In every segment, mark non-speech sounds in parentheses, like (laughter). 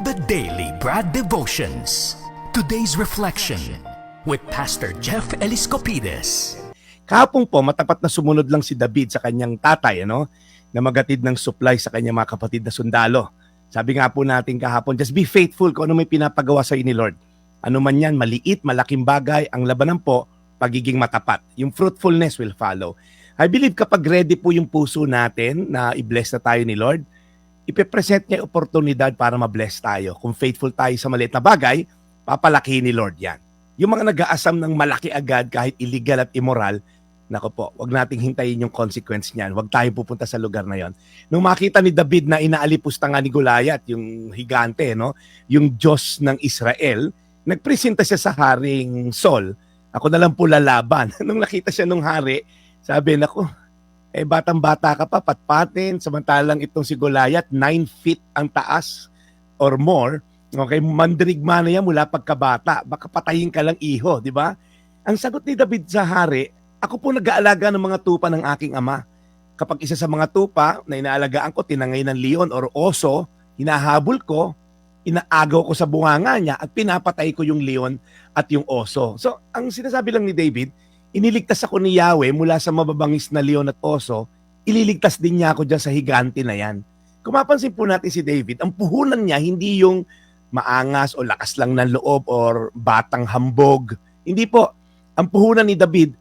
The Daily Brad Devotions. Today's reflection with Pastor Jeff Eliscopides. Kahapon po, matapat na sumunod lang si David sa kanyang tatay, ano? Na magatid ng supply sa kanyang mga kapatid na sundalo. Sabi nga po natin kahapon, just be faithful kung ano may pinapagawa sa ni Lord. Ano man yan, maliit, malaking bagay, ang labanan po, pagiging matapat. Yung fruitfulness will follow. I believe kapag ready po yung puso natin na i-bless na tayo ni Lord, ipipresent niya oportunidad para ma-bless tayo. Kung faithful tayo sa maliit na bagay, papalakihin ni Lord yan. Yung mga nag-aasam ng malaki agad kahit illegal at immoral, nako po, wag nating hintayin yung consequence niyan. Wag tayo pupunta sa lugar na yon. Nung makita ni David na inaalipusta nga ni Goliath, yung higante, no? yung Diyos ng Israel, nagpresenta siya sa Haring Sol. Ako na lang po lalaban. (laughs) Nung nakita siya nung hari, sabi, nako, eh batang-bata ka pa, patpatin, samantalang itong si Goliath, 9 feet ang taas or more, okay, mandirigma na yan mula pagkabata, baka patayin ka lang iho, di ba? Ang sagot ni David sa hari, ako po nag-aalaga ng mga tupa ng aking ama. Kapag isa sa mga tupa na inaalagaan ko, tinangay ng leon or oso, hinahabol ko, inaagaw ko sa bunganga niya at pinapatay ko yung leon at yung oso. So, ang sinasabi lang ni David, iniligtas ako ni Yahweh mula sa mababangis na leon at oso, ililigtas din niya ako dyan sa higante na yan. Kung mapansin po natin si David, ang puhunan niya hindi yung maangas o lakas lang ng loob or batang hambog. Hindi po. Ang puhunan ni David,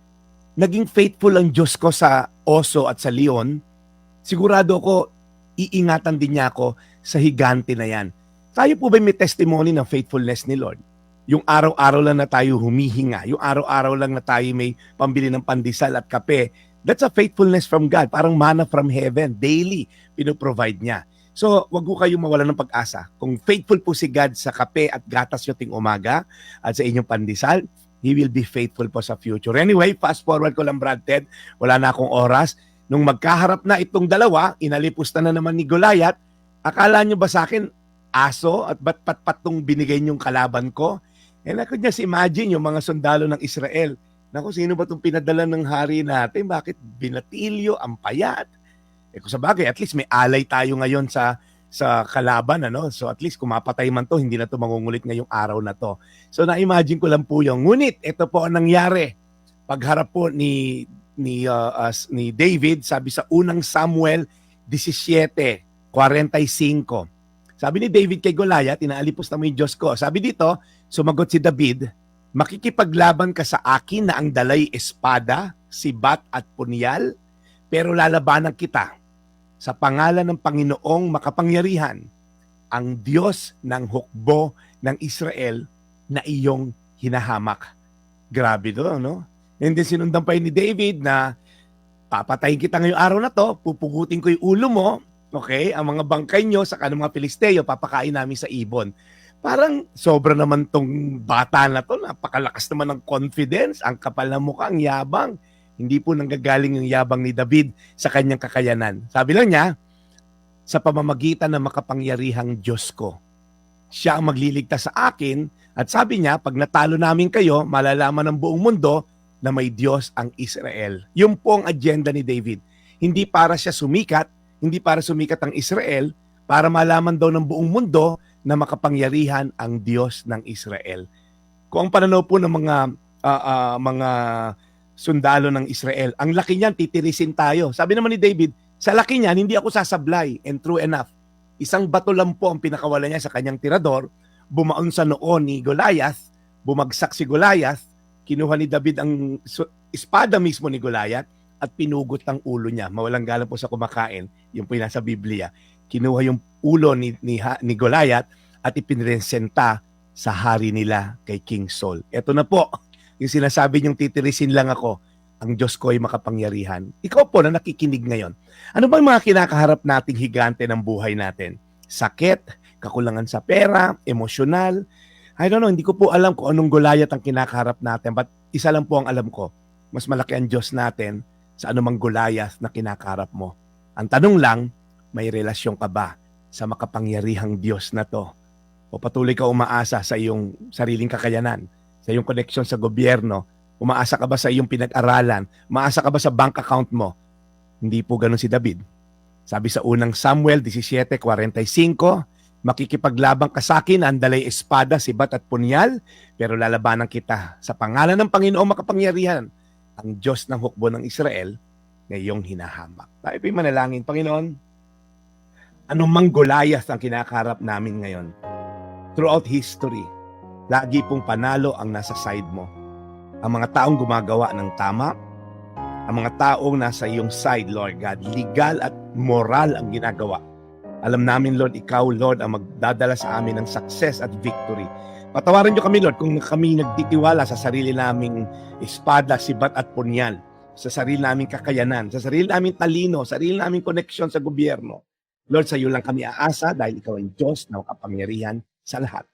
naging faithful ang Diyos ko sa oso at sa leon. Sigurado ko, iingatan din niya ako sa higante na yan. Tayo po ba may testimony ng faithfulness ni Lord? Yung araw-araw lang na tayo humihinga, yung araw-araw lang na tayo may pambili ng pandesal at kape, that's a faithfulness from God. Parang manna from heaven. Daily, pinoprovide niya. So, wag ko kayong mawala ng pag-asa. Kung faithful po si God sa kape at gatas nyo ting umaga at sa inyong pandesal, He will be faithful po sa future. Anyway, fast forward ko lang Brad Ted. Wala na akong oras. Nung magkaharap na itong dalawa, inalipusta na naman ni Goliath, akala nyo ba sa akin, aso at ba't pat tong binigay niyong kalaban ko? And I could just imagine yung mga sundalo ng Israel. Naku, sino ba itong pinadala ng hari natin? Bakit binatilyo, ang payat? Eh kung sa bagay, at least may alay tayo ngayon sa sa kalaban ano? So at least kung mapatay man to hindi na to mangungulit ngayong araw na to. So na-imagine ko lang po yung ngunit ito po ang nangyari. Pagharap po ni ni uh, as, ni David sabi sa unang Samuel 17:45 sabi ni David kay Goliath inaalipos na mo yung Diyos ko. Sabi dito sumagot si David makikipaglaban ka sa akin na ang dalay espada sibat at punyal pero lalabanan kita sa pangalan ng Panginoong makapangyarihan, ang Diyos ng hukbo ng Israel na iyong hinahamak. Grabe to, no? And then sinundan pa ni David na papatayin kita ngayong araw na to, pupugutin ko yung ulo mo, okay? Ang mga bangkay nyo sa kanong mga Pilisteo, papakain namin sa ibon. Parang sobra naman tong bata na to, napakalakas naman ng confidence, ang kapal ng mukha, ang yabang. Hindi po nanggagaling yung yabang ni David sa kanyang kakayanan. Sabi lang niya, sa pamamagitan ng makapangyarihang Diyos ko. Siya ang magliligtas sa akin at sabi niya, pag natalo namin kayo, malalaman ng buong mundo na may Diyos ang Israel. Yung po ang agenda ni David. Hindi para siya sumikat, hindi para sumikat ang Israel, para malaman daw ng buong mundo na makapangyarihan ang Diyos ng Israel. Kung ang pananaw po ng mga uh, uh, mga sundalo ng Israel. Ang laki niyan, titirisin tayo. Sabi naman ni David, sa laki niyan, hindi ako sasablay. And true enough, isang bato lang po ang pinakawala niya sa kanyang tirador, bumaon sa noon ni Goliath, bumagsak si Goliath, kinuha ni David ang espada mismo ni Goliath, at pinugot ang ulo niya. Mawalang galang po sa kumakain, yung po nasa Biblia. Kinuha yung ulo ni, ni, ni Goliath at ipinresenta sa hari nila kay King Saul. Ito na po, yung sinasabi niyong titirisin lang ako, ang Diyos ko ay makapangyarihan. Ikaw po na nakikinig ngayon. Ano bang mga kinakaharap nating higante ng buhay natin? Sakit, kakulangan sa pera, emosyonal. I don't know, hindi ko po alam kung anong gulayat ang kinakaharap natin. But isa lang po ang alam ko, mas malaki ang Diyos natin sa anumang gulayat na kinakaharap mo. Ang tanong lang, may relasyon ka ba sa makapangyarihang Diyos na to? O patuloy ka umaasa sa iyong sariling kakayanan? sa iyong connection sa gobyerno, umaasa ka ba sa iyong pinag-aralan, umaasa ka ba sa bank account mo? Hindi po ganun si David. Sabi sa unang Samuel 17:45, Makikipaglabang ka sa akin, andalay espada, sibat at punyal, pero lalabanan kita sa pangalan ng Panginoong makapangyarihan, ang Diyos ng hukbo ng Israel, ngayong hinahamak. Tayo po'y manalangin, Panginoon, anumang Goliath ang kinakaharap namin ngayon, throughout history, lagi pong panalo ang nasa side mo. Ang mga taong gumagawa ng tama, ang mga taong nasa iyong side, Lord God, legal at moral ang ginagawa. Alam namin, Lord, Ikaw, Lord, ang magdadala sa amin ng success at victory. Patawarin niyo kami, Lord, kung kami nagtitiwala sa sarili naming espada, sibat at punyal, sa sarili naming kakayanan, sa sarili naming talino, sa sarili naming koneksyon sa gobyerno. Lord, sa iyo lang kami aasa dahil Ikaw ang Diyos na kapangyarihan sa lahat.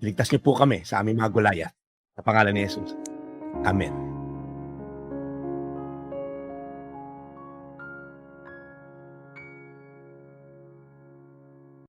Ligtas niyo po kami sa aming mga gulaya. Sa pangalan ni Jesus. Amen.